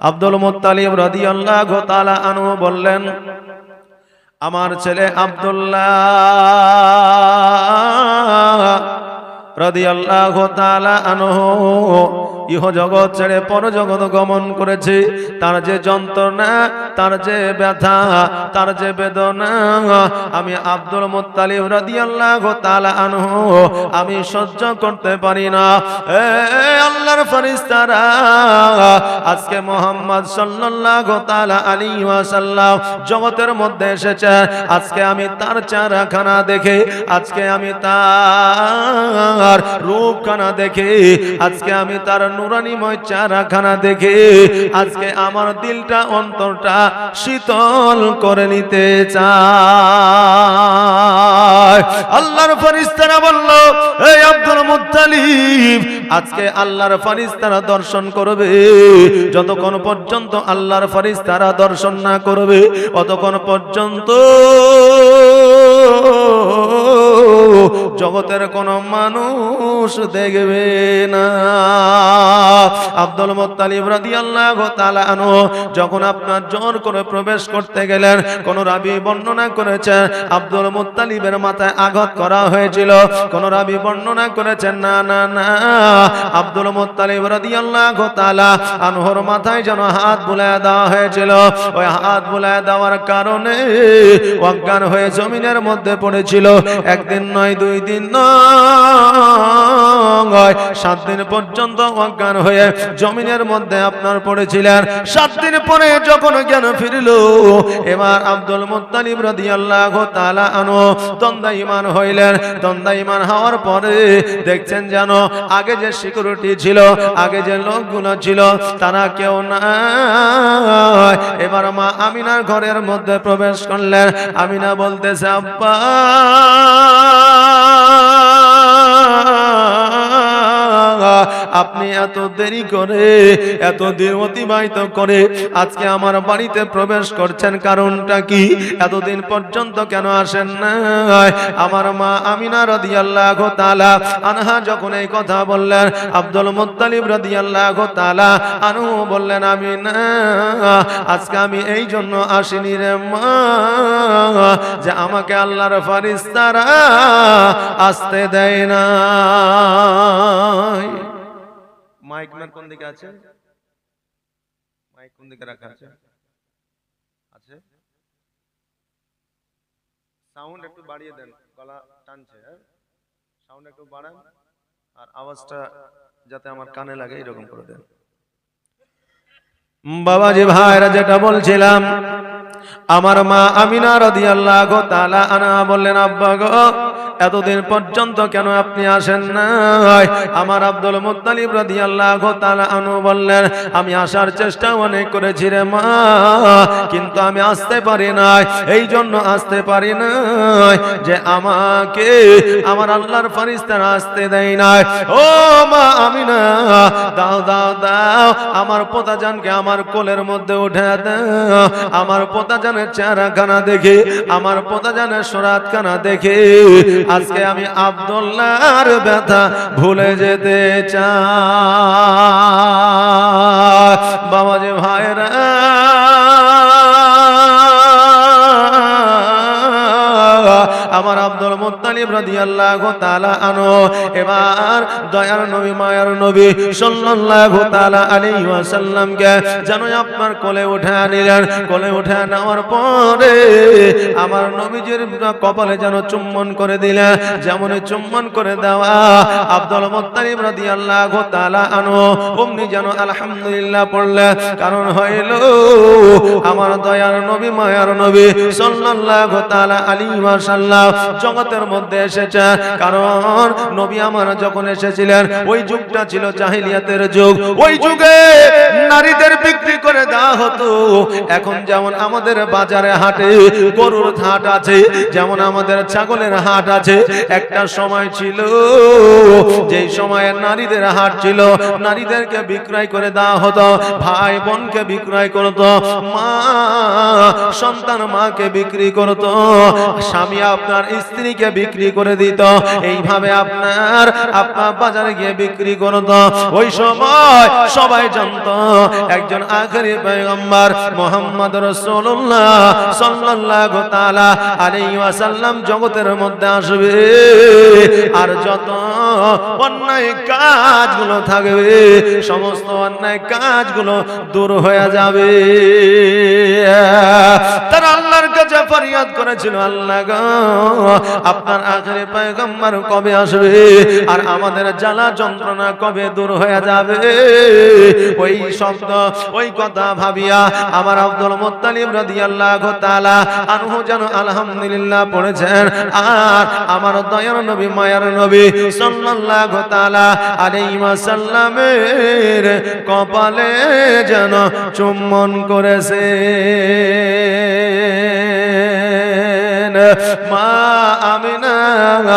আব্দুল মুতালিব রাদি আল্লাহ তালা আনু বললেন আমার ছেলে আব্দুল্লাহ আল্লাহ তালা আনহু ইহ জগৎ ছেড়ে পর জগৎ গমন করেছে। তার যে যন্ত্রণা, তার যে ব্যথা, তার যে বেদনা, আমি আব্দুল মুত্তালিব রাদিয়াল্লাহু তাআলা আনহু, আমি সহ্য করতে পারি না। আল্লাহর ফেরেশতারা, আজকে মোহাম্মদ সাল্লাল্লাহু তাআলা আলাইহি জগতের মধ্যে এসেছে। আজকে আমি তার চারাখানা দেখে, আজকে আমি তার রূপখানা দেখে, আজকে আমি তার নুরানিময় চারাখানা দেখে আজকে আমার দিলটা, অন্তরটা শীতল করে নিতে চায়। আল্লাহর ফরিস্তারা বলল, এই আব্দুল মুত্তালিব, আজকে আল্লাহর ফরিস্তারা দর্শন করবে। যতক্ষণ পর্যন্ত আল্লাহর ফরিস্তারা দর্শন না করবে অতক্ষণ পর্যন্ত জগতের কোন মানুষ দেখবে না। আব্দুল মুত্তালিব রাদিয়াল্লাহু তাআলা আনহু যখন আপনার জোর করে প্রবেশ করতে গেলেন, কোন রাবি বর্ণনা করেছেন, আব্দুল মুত্তালিবের মাথায় আঘাত করা হয়েছিল। কোন রাবি বর্ণনা করেছেন, না না না, আব্দুল মুত্তালিব রাদিয়াল্লাহু তাআলা আনহুর মাথায় যেন হাত বুলায় দেওয়া হয়েছিল। ওই হাত বুলায় দেওয়ার কারণে অজ্ঞান হয়ে জমিনের মধ্যে পড়েছিল। একদিন নয়, দুই দিন নয়, সাত দিন পর্যন্ত অজ্ঞান হয়ে জমিনের মধ্যে আপনার পড়েছিলেন। সাত দিন পরে যখন জ্ঞান ফিরল, এবার আব্দুল মুত্তালিব রাদিয়াল্লাহু তাআলা আনহু দ্বন্দ্ব ঈমান হইলেন। দ্বন্দ্ব ঈমান হওয়ার পরে দেখছেন যেন আগে যে সিকিউরিটি ছিল, আগে যে লোকগুলো ছিল, তারা কেউ না এবার মা আমিনার ঘরের মধ্যে প্রবেশ করলেন। আমিনা বলতেছে, আব্বা! আপনি এত দেরি করে, এত দিন অতিবাহিত করে আজকে আমার বাড়িতে প্রবেশ করছেন। কারণটা কি? এতদিন পর্যন্ত কেন আসেন না আমার মা আমিনা রাদিয়াল্লাহু তাআলা আনহা যখন এই কথা বললেন, আব্দুল মুত্তালিব রাদিয়াল্লাহু তাআলা আনহু বললেন আমি না আজকে আমি এই জন্য আসিনি রে মা, যে আমাকে আল্লাহর ফারিস্তারা আসতে দেয় না মাইক ম্যান কোন দিকে আছে? মাইক কোন দিকে রাখা আছে? আছে? সাউন্ড একটু বাড়িয়ে দেন, গলা টানছে হ্যাঁ? সাউন্ড একটু বাড়ান, আর আওয়াজটা যাতে আমার কানে লাগে, এরকম করে দেন। বাবাজি ভাইরা যেটা বলছিলাম, আমার মা আমিনা রাদিয়াল্লাহু তাআলা আনা বললেন, আব্বা গো এতদিন পর্যন্ত কেন আপনি আসেন নাই? আমার আব্দুল মুত্তালিব রাদিয়াল্লাহু তাআলা আনু বললেন, আমি আসার চেষ্টা অনেক করেছি রে মা, কিন্তু আমি আসতে পারি নাই। এই জন্য আসতে পারি নাই যে আমাকে, আমার আল্লাহর ফেরেশতারা আসতে দেয় নাই। ও মা আমি না দাও দাও দাও, আমার পোতাজানকে আমার কোলের মধ্যে উঠে দাও। আমার পোতাজানের চেহারাখানা দেখে, আমার পোতাজানের সরাতখানা দেখে আজকে আমি আব্দুল্লাহর ব্যথা ভুলে যেতে চাই। বাবা যে ভাইরা। আমার আব্দুল মুত্তালিব রাদিয়াল্লাহু তাআলা আনো এবার দয়ার নবী, মায়ার নবী সাল্লাল্লাহু তাআলা আলাইহি ওয়াসাল্লামকে যেন আপনার কোলে উঠে আনিলেন। কোলে উঠে নেওয়ার পরে আমার নবীজির কপালে যেন চুম্বন করে দিলেন। যেমন চুম্বন করে দেওয়া আব্দুল মুত্তালিব রাদিয়াল্লাহু তাআলা আনো অমনি যেন আলহামদুলিল্লাহ পড়লেন কারণ হইল আমার দয়ার নবী, মায়ার নবী সাল্লাল্লাহু তাআলা আলাইহি ওয়াসাল্লাম জগতের মধ্যে এসেছে। কারণ নবী আমার যখন এসেছিলেন, ওই যুগটা ছিল জাহিলিয়াতের যুগ। ওই যুগে নারীদের বিক্রি করে দেওয়া হতো। এখন যেমন আমাদের বাজারে হাটে গরুর হাট আছে, যেমন আমাদের ছাগলের হাট আছে, একটা সময় ছিল, যেই সময়ে নারীদের হাট ছিল, নারীদেরকে বিক্রয় করে দেওয়া হতো, ভাই বোনকে বিক্রয় করতো, মা, সন্তান মাকে বিক্রি করতো, স্বামী আপনার স্ত্রীকে বিক্রি করে দিত। এইভাবে আপনার আপনার বাজারে গিয়ে বিক্রি করতো। ওই সময় সবাই জানতো, একজন আখেরি পয়গম্বর মোহাম্মদ রাসূলুল্লাহ সাল্লাল্লাহু তাআলা আলাইহি ওয়াসাল্লাম জগতের মধ্যে আসবে। আর যত অন্যায় কাজগুলো থাকবে, সমস্ত অন্যায় কাজগুলো দূর হয়ে যাবে। তারা আল্লাহর কাছে ফরিয়াদ করেছিল, আল্লাহ গো, আপনার আখেরি পয়গম্বর কবে আসবে? আর আমাদের জ্বালা যন্ত্রণা কবে দূর হয়ে যাবে? ওই শব্দ, ওই কথা ভাবিয়া আমার আব্দুল মুত্তালিব রাদিয়াল্লাহু তাআলা আনহু যেন আলহামদুলিল্লাহ পড়েছেন। আর আমার দয়ার নবী, মায়ার নবী সাল্লাল্লাহু তাআলা আলাইহি ওয়াসাল্লামের কপালে যেন চুম্বন করেছে।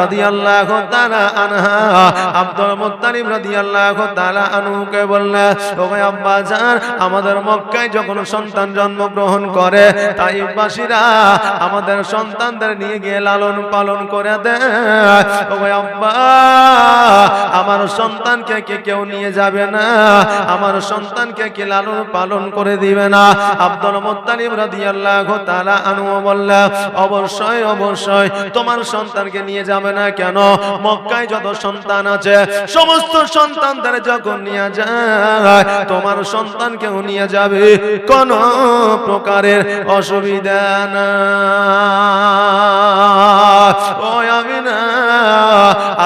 রাদিয়াল্লাহু তাআলা আনহা। আব্দুল মুত্তালিব রাদিয়াল্লাহু তাআলা আনহুকে বললেন ওগো আব্বা জান, আমাদের মক্কায় যখন সন্তান জন্মগ্রহণ করে তাইবাসীরা আমাদের সন্তানদের নিয়ে গিয়ে লালন পালন করে দেয় ওগো আব্বা, আমার সন্তানকে কে কেউ নিয়ে যাবে না, আমার সন্তানকে কে লালন পালন করে দিবে না। আব্দুল মুত্তালিব রাদিয়াল্লাহু তাআলা আনহু বললেন অবশ্যই অবশ্যই, তোমার সন্তানকে নিয়ে যাবে না কেন? মক্কায় যত সন্তান আছে, সমস্ত সন্তানদের যখন নিয়ে যায়, তোমার সন্তানকেও নিয়ে যাবে? কোন প্রকারের অসুবিধা না।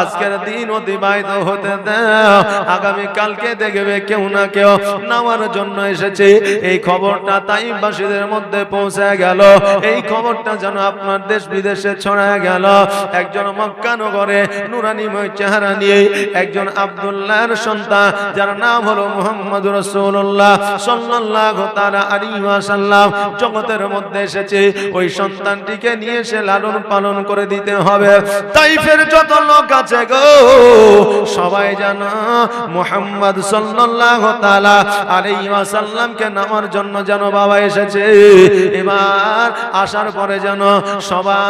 আজকের দিন অতিবাহিত হতে দাও। আগামী কালকে দেখবে কেউ না কেউ নেওয়ার জন্য এসেছে। এই খবরটা তাইবাসীদের মধ্যে পৌঁছে গেল। এই খবরটা যেন আপনার দেশ বিদেশে ছড়ায় গেল। একজন মক্কা নগরে নুরানিময় চেহারা নিয়ে একজন আব্দুল্লাহর সন্তান, যার নাম হলো মোহাম্মদ রসুল্লাহ সাল্লাল্লাহু তাআলা আলাইহি ওয়াসাল্লাম, জগতের মধ্যে এসেছে। ওই সন্তানটিকে নিয়ে এসে লালন পালন করে দিতে হবে। তাইফের যত লোক আছে গো। সবাই জানো মোহাম্মদ সাল্লাল্লাহু তাআলা আলাইহি ওয়াসাল্লামকে নামার জন্য যেন বাবা এসেছে। এবার আসার পরে যেন সবাই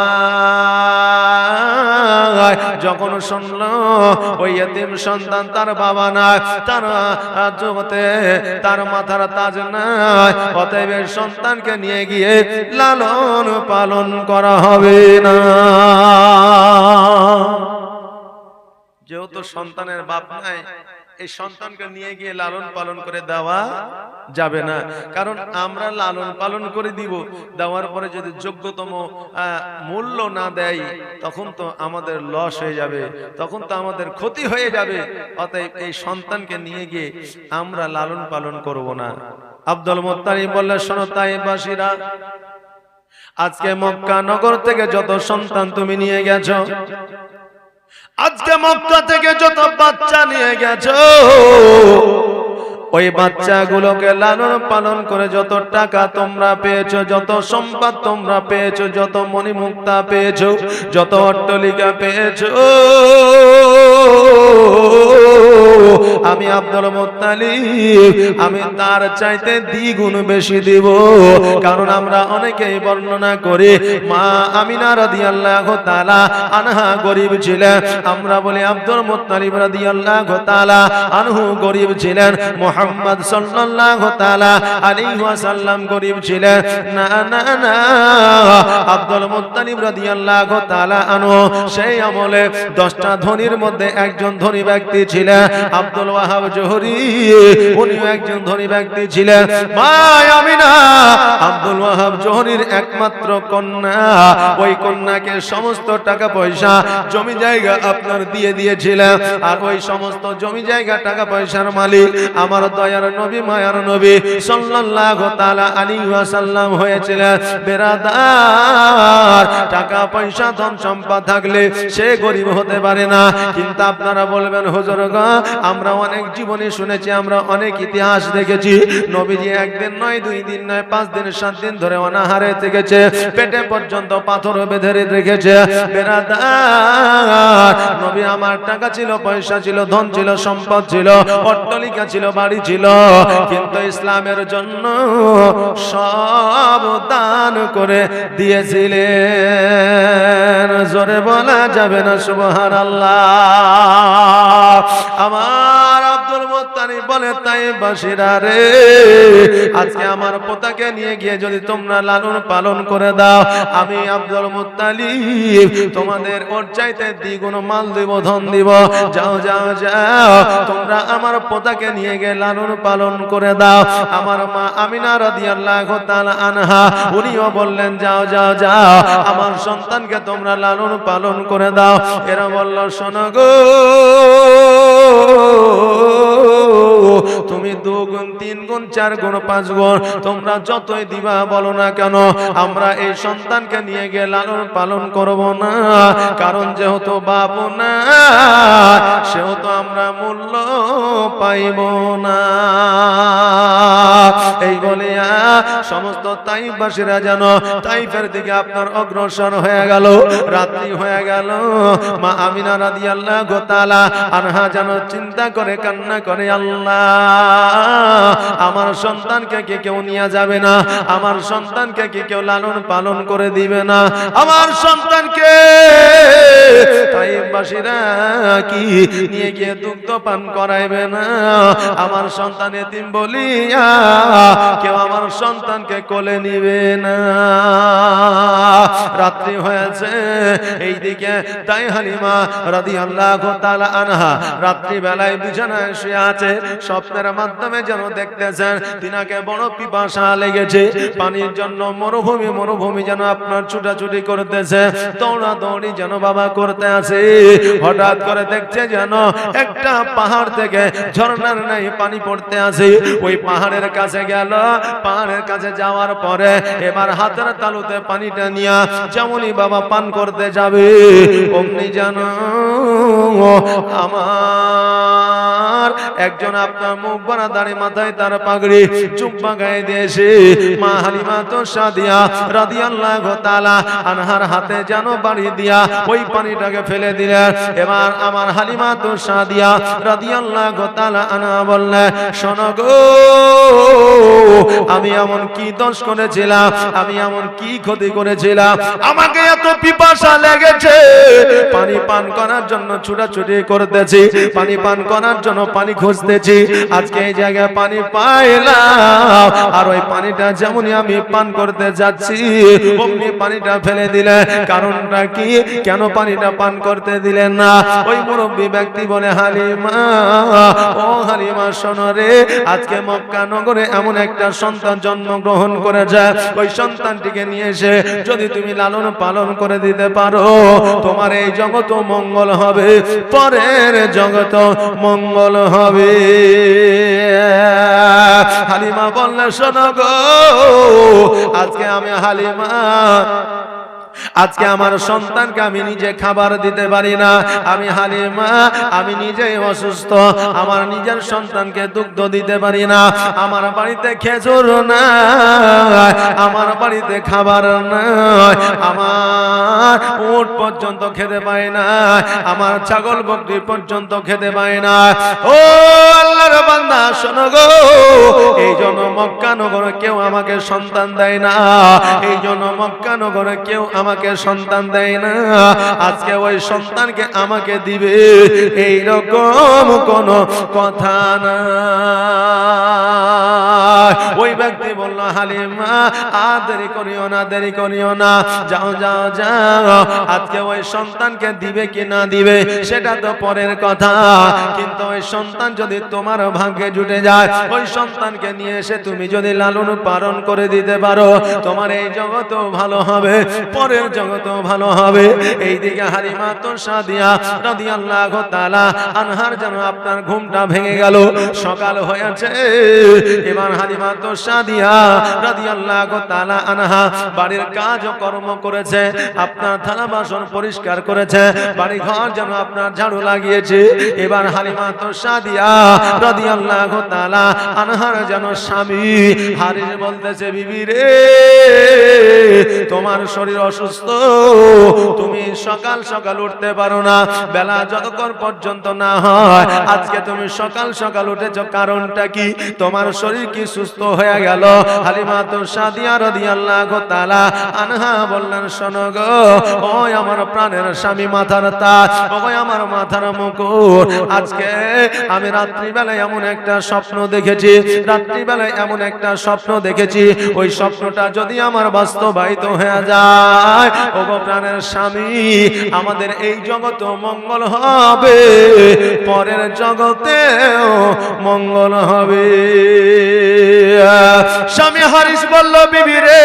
যখন শুনল, ওই এতিম সন্তান তার বাবা না তার জগতে তার মাথার তাজ নাই, অতএব সন্তানকে নিয়ে গিয়ে লালন পালন করা হবে না। যেহেতু সন্তানের বাপ নাই এই সন্তানকে নিয়ে গিয়ে লালন পালন করে দেওয়া যাবে না। কারণ আমরা লালন পালন করে দিব। দেওয়ার পরে যদি যোগ্যতম মূল্য না দেয় তখন তো আমাদের লস হয়ে যাবে। তখন তো আমাদের ক্ষতি হয়ে যাবে। অতএব এই সন্তানকে নিয়ে গিয়ে আমরা লালন পালন করব না। আব্দুল মোত্তারিব বললেন শোনো তাইবাসীরা আজকে মক্কা নগর থেকে যত সন্তান তুমি নিয়ে গেছো আজকে মক্কা থেকে যত বাচ্চা নিয়ে গেছো, ওই বাচ্চাগুলোকে লালন পালন করে যত টাকা তোমরা পেয়েছ, যত সম্পদ তোমরা পেয়েছ, যত মণিমুক্তা পেয়েছ, যত অট্টলিকা পেয়েছ আমি আব্দুল মুত্তালিব, আমি তার চাইতে দ্বিগুণ বেশি দিব। কারণ আমরা অনেকেই বর্ণনা করি, মা আমিনা রাদিয়াল্লাহু তাআলা আনহা গরিব ছিলেন। আমরা বলি আব্দুল মুত্তালিব রাদিয়াল্লাহু তাআলা আনহু গরিব ছিলেন। মুহাম্মদ সাল্লাল্লাহু তাআলা আলাইহি ওয়াসাল্লাম গরিব ছিলেন। না না না, আব্দুল মুত্তালিব রাদিয়াল্লাহু তাআলা আনহু সেই আমলে 10টা ধনীর মধ্যে একজন ধনী ব্যক্তি ছিলেন। আব্দুল ওয়াহাব জোহরি উনিও একজন ধনী ব্যক্তি ছিলেন। মা আমিনা আব্দুল ওয়াহাব জোহরির একমাত্র কন্যা। ওই কন্যাকে সমস্ত টাকা পয়সা জমি জায়গা আপনার দিয়ে দিয়েছিলেন। আর ওই সমস্ত জমি জায়গা টাকা পয়সার মালিক আমার দয়ার নবী মায়ার নবী সাল্লাল্লাহু তাআলা আলাইহি ওয়াসাল্লাম হয়েছিলেন। বেরাদার টাকা পয়সা ধন সম্পদ থাকলে সে গরিব হতে পারে না। কিন্তু আপনারা বলবেন হুজুরগণ আমরা অনেক জীবনে শুনেছি, আমরা অনেক ইতিহাস দেখেছি। নবীজি একদিন নয়, দুই দিন নয়, পাঁচ দিন, সাত দিন ধরে অনাহারে থেকেছে, পেটে পর্যন্ত পাথর বেঁধে রেখেছে। নবী আমার টাকা ছিল, পয়সা ছিল, ধন ছিল, সম্পদ ছিল, অট্টলিকা ছিল, বাড়ি ছিল, কিন্তু ইসলামের জন্য সব দান করে দিয়েছিলেন। জোরে বলা যাবে না সুবহান আল্লাহ আমার মোত্তানি বলে তাই বাসিরা রে। আজকে আমার পোতাকে নিয়ে গিয়ে যদি তোমরা লালন পালন করে দাও, আমি আব্দুল মুত্তালিব, তোমাদের ওর চাইতে দ্বিগুণ মাল দিব, ধন দিব। যাও যাও যাও, তোমরা আমার পোতাকে নিয়ে গিয়ে লালন পালন করে দাও। আমার মা আমিনা রাদিয়াল্লাহু তাআলা আনহা, উনিও বললেন, যাও যাও যাও, আমার সন্তানকে তোমরা লালন পালন করে দাও। এরা বলল, শোনো গো তিন গুণ, চার গুণ, পাঁচ গুণ। তোমরা যতই দিবা বলো না কেন, আমরা এই সন্তানকে নিয়ে গিয়ে লালন পালন করব না। কারণ যেহেতু বাবু না, সেহেতু আমরা মূল্য পাইব না। এই বলিয়া সমস্ত তাইবাসীরা যেন তাইফের দিকে আপনার অগ্রসর হয়ে গেল, রাত্রি হয়ে গেল। মা আমিনা রাদি আল্লাহ গোতালা আনহা যেন চিন্তা করে, কান্না করে, আল্লাহ আমার সন্তানকে কি কেউ নিয়ে যাবে না? আমার সন্তানকে কি কেউ লালন পালন করে দিবে না? আমার সন্তানকে তাইবাসীরা কি নিয়ে গিয়ে দুগ্ধ পান করাইবে না? আমার বলিয়া কেউ আমার সন্তানকে কোলে নিবে না। রাত্রি হয়েছে, এইদিকে তাই হালিমা রাদি আল্লাহ আনহা রাত্রি বেলায় বিছানায় শুয়ে আছে, স্বপ্নের মাধ্যমে যেন দেখতেছেন তিনাকে বড় পিপাসা লেগেছে। পানির জন্য মরুভূমি মরুভূমি যেন আপনার ছুটাছুটি করতেছে। দৌড়া দৌড়ি যেন বাবা করতে আছে হঠাৎ করে দেখছে যেন একটা পাহাড় থেকে ঝর্ণার নাই, পানি পড়তে আছে ওই পাহাড়ের কাছে গেল। পাহাড়ের কাছে যাওয়ার পরে এবার হাতের তালুতে পানিটা নিয়া যেমনই বাবা পান করতে যাবে, অমনি যেন আমার একজন আপনার মুখ বানা দাঁড়ি মাথায় তার পাগড়ি চুম্পা গায়ে দিয়েছে। মা হালিমা তো সাদিয়া রাদিয়াল্লাহু তাআলা আনহার হাতে যেন বাড়ি দিয়া ওই পানিটাকে ফেলে দিলেন এবার আমার হালিমা তো সাদিয়া রাদিয়াল্লাহু তাআলা আনহা বললেন শোনো আমি এমন কি দোষ করেছিলাম? আমি এমন কি ক্ষতি করেছিলাম? আমাকে এত পিপাসা লেগেছে। পানি পান করার জন্য ছুটাছুটি করতেছি, পানি পান করার জন্য পানি খুঁজতেছি। আজকে এই জায়গায় পানি পাইলাম। আর ওই পানিটা যেমনই আমি পান করতে যাচ্ছি, অমনি পানিটা ফেলে দিলে। কারণটা কি? কেন পানিটা পান করতে দিলেন না? ওই মুরব্বী ব্যক্তি বলে, হালিমা, ও হালিমা, শোনো রে, আজকে মক্কা নগরে এমন একটা সন্তান জন্মগ্রহণ করেছে। ওই সন্তানটিকে নিয়ে এসে যদি তুমি লালন পালন করে দিতে পারো, তোমার এই জগৎ মঙ্গল হবে, পরের জগৎ মঙ্গল হবে। হালিমা বললে শোনো গো আজকে আমি হালিমা আজকে আমার সন্তানকে আমি নিজে খাবার দিতে পারি না। আমি হালিমা, আমি নিজেই অসুস্থ। আমার নিজের সন্তানকে দুগ্ধ দিতে পারি না। আমার বাড়িতে খেজুর না আমার বাড়িতে খাবার নাই। আমার উট পর্যন্ত খেতে পায় না, আমার ছাগল বকরি পর্যন্ত খেতে পায় না। ও আল্লাহর বান্দা, শোনো গো, এই জন্য মক্কা নগরে কেউ আমাকে সন্তান দেয় না। এই জন্য মক্কা নগরে কেউ আমাকে সন্তান দেয় না। আজকে ওই সন্তানকে আমাকে দিবে। এই রকম কোন কথা না। ওই ব্যক্তি বলল, হালিমা, আর দেরি করিও না, দেরি করিও না। যাও যাও যাও। আজকে ওই সন্তানকে দিবে কি না দিবে, সেটা তো পরের কথা। কিন্তু ওই সন্তান যদি তোমার ভাগ্যে জুটে যায়, ওই সন্তানকে নিয়ে এসে তুমি যদি লালন পালন করে দিতে পারো, তোমার এই জগৎও ভালো হবে, পরের জগৎও ভালো হবে। এই দিকে হালিমা তো সাদিয়া রাদিয়াল্লাহু তাআলা আনহার যেন আপনার ঘুমটা ভেঙে গেল। সকাল হয়েছে। এবার হালিমা সাদিয়া রাদিয়াল্লাহু তাআলা আনহা বাড়ির কাজ কর্ম করেছে, আপনার থালা বাসন পরিষ্কার করেছে বাড়ি ঘর যেন আপনার ঝাড়ু লাগিয়েছে। এবার সাদিয়া রাদিয়াল্লাহু তাআলা আনহার যেন স্বামী হারিস বলতেছে, বিবি রে, তোমার শরীর অসুস্থ, তুমি সকাল সকাল উঠতে পারো না, বেলা যতক্ষণ পর্যন্ত না হয়, আজকে তুমি সকাল সকাল উঠেছ, কারণটা কি? তোমার শরীর কি সুস্থ হয়ে গেল। হালিমা তো সাদিয়া রাদিয়াল্লাহু তাআলা আনহা বললেন, শোনো গো, ওই আমার প্রাণের স্বামী মাথার তাজ, ওই আমার মাথার মুকুট। আজকে আমি রাত্রিবেলায় এমন একটা স্বপ্ন দেখেছি, রাত্রিবেলায় এমন একটা স্বপ্ন দেখেছি। ওই স্বপ্নটা যদি আমার বাস্তবায়িত হয়ে যায় ও গো প্রাণের স্বামী, আমাদের এই জগত মঙ্গল হবে, পরের জগতেও মঙ্গল হবে। স্বামী হারিস বলল, বিবি রে,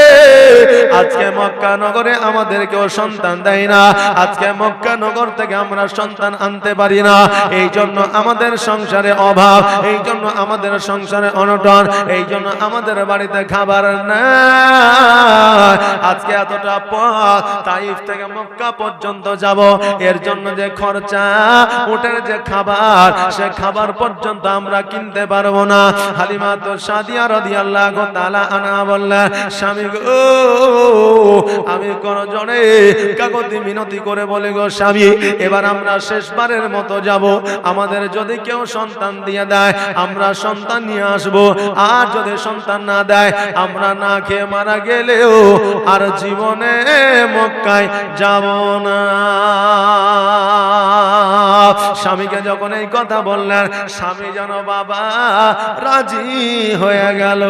আজকে মক্কা নগরে আমাদের কেউ সন্তান দেয় না। আজকে মক্কা নগর থেকে আমরা সন্তান আনতে পারি না। এই জন্য আমাদের সংসারে অভাব, এই জন্য আমাদের সংসারে অনটন, এই জন্য আমাদের বাড়িতে খাবার না আজকে এতটা পথ, তাইফ থেকে মক্কা পর্যন্ত যাব। এর জন্য যে খরচা ওটার যে খাবার, সে খাবার পর্যন্ত আমরা কিনতে পারব না। হালিমা তো সাদিয়া রাদিয়াল্লাহু তাআলা আনা বললেন স্বামী গো, আমি কোন জনে কাগতি মিনতি করে বলে গো, স্বামী, এবার আমরা শেষবারের মতো যাব। আমাদের যদি কেউ সন্তান দিয়ে দেয়, আমরা সন্তান নিয়ে আসব। আর যদি সন্তান না দেয়, আমরা না খেয়ে মারা গেলেও আর জীবনে মক্কায় যাব না। স্বামীকে যখন এই কথা বললেন, স্বামী যেন বাবা রাজি হয়ে গেল।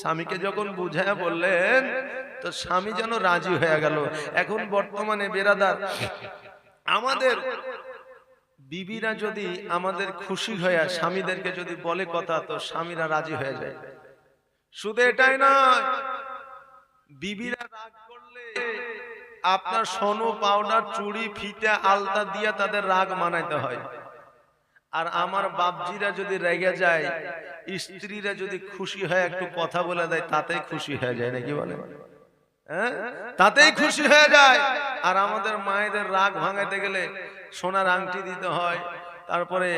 স্বামীকে যখন বুঝায় বললেন, তো স্বামী যেন রাজি হয়ে গেল। এখন বর্তমানে বেরাদার, আমাদের বিবিরা যদি আমাদের খুশি হয়ে স্বামীদেরকে যদি বলে কথা, তো স্বামীরা রাজি হয়ে যায়। শুধু এটাই নয়, বিবিরা রাগ আপনার সোনু পাউডার চুড়ি ফিতে আলতা দিয়ে তাদের রাগ মানাইতে হয়। আর আমার বাপজিরা যদি রেগে যায়, স্ত্রীরা যদি খুশি হয় একটু কথা বলে দেয়, তাতেই খুশি হয়ে যায়, নাকি বলে? হ্যাঁ? তাতেই খুশি হয়ে যায়। আর আমাদের মায়েদের রাগ ভাঙাইতে গেলে সোনার আংটি দিতে হয় তারপরে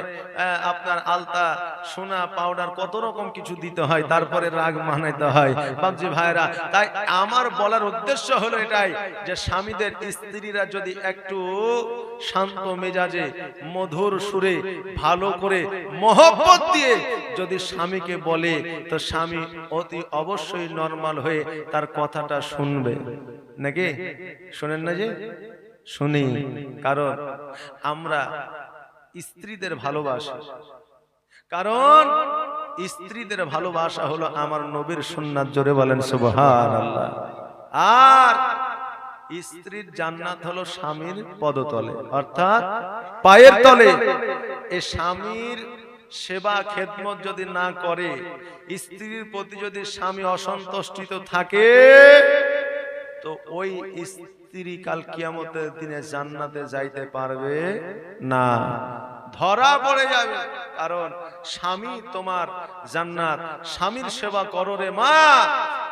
আপনার আলতা, সোনা, পাউডার, কত রকম কিছু দিতে হয়, তারপরে রাগ মানাইতে হয়। বাবজি ভাইরা, তাই আমার বলার উদ্দেশ্য হলো এটাই যে স্বামীদের স্ত্রীরা যদি একটু শান্ত মেজাজে, মধুর সুরে, ভালো করে মহব্বত দিয়ে যদি স্বামীকে বলে, তো স্বামী অতি অবশ্যই নর্মাল হয়ে তার কথাটা শুনবে। নাকি? শোনেন না যে? শুনি। কারণ আমরা স্ত্রীদের ভালোবাসা। কারণ স্ত্রীদের ভালোবাসা হলো আমার নবীর সুন্নাত জোরে বলেন সুবহান আল্লাহ আর স্ত্রীর জান্নাত হলো স্বামীর পদতলে অর্থাৎ পায়ের তলে। এ স্বামীর সেবা খেদমত যদি না করে স্ত্রীর প্রতি যদি স্বামী অসন্তুষ্টিত থাকে তো ওই স্ত্রী কাল কিয়ামতের দিনে জান্নাতে যাইতে পারবে না। ধরা পড়ে যাবে। কারণ স্বামী তোমার জান্নাত, স্বামীর সেবা করো রে মা।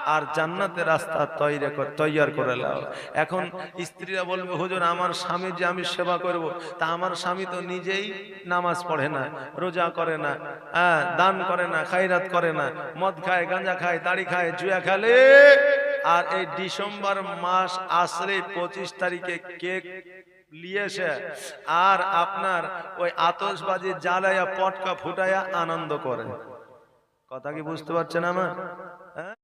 আর জান্নাতের রাস্তা তৈরি কর- তৈয়ার করে লাও এখন স্ত্রীরা বলবে, হুজুর, আমার স্বামী যে আমি সেবা করব, তা আমার স্বামী তো নিজেই নামাজ পড়ে না, রোজা করে না হ্যাঁ দান করে না খাইরাত করে না। মদ খায়, গাঁজা খায় তাড়ি খায়, জুয়া খেলে আর এই ডিসেম্বর মাস আসলে পঁচিশ তারিখে কেক লিয়েছে। আর আপনার ওই আতসবাজি জ্বালাইয়া পটকা ফুটাইয়া আনন্দ করে। কথা কি বুঝতে পারছেন আমার? হ্যাঁ?